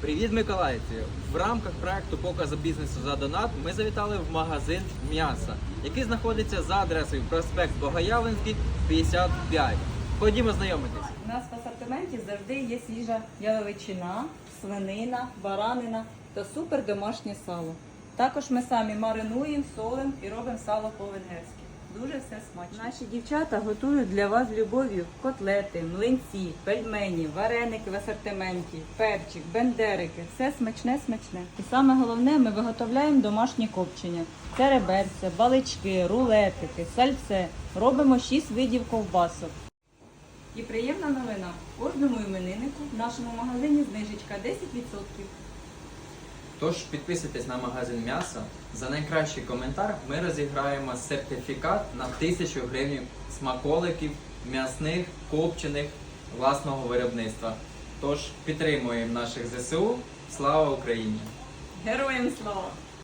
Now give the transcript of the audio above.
Привіт, Миколаївці! В рамках проекту показу бізнесу за донат ми завітали в магазин м'яса, який знаходиться за адресою проспект Богоявленський, 55. Ходімо знайомитись. У нас в асортименті завжди є свіжа яловичина, свинина, баранина та супер домашнє сало. Також ми самі маринуємо, солимо і робимо сало по-венгерськи. Все смачно. Наші дівчата готують для вас з любов'ю котлети, млинці, пельмені, вареники в асортименті, перчик, бендерики. Все смачне, смачне. І саме головне, ми виготовляємо домашні копчення. Це балички, рулетики, сальце. Робимо 6 видів ковбасок. І приємна новина. Кожному імениннику в нашому магазині знижечка 10%. Тож підписуйтесь на магазин м'яса. За найкращий коментар ми розіграємо сертифікат на 1000 гривень смаколиків, м'ясних, копчених власного виробництва. Тож підтримуємо наших ЗСУ. Слава Україні! Героям слава!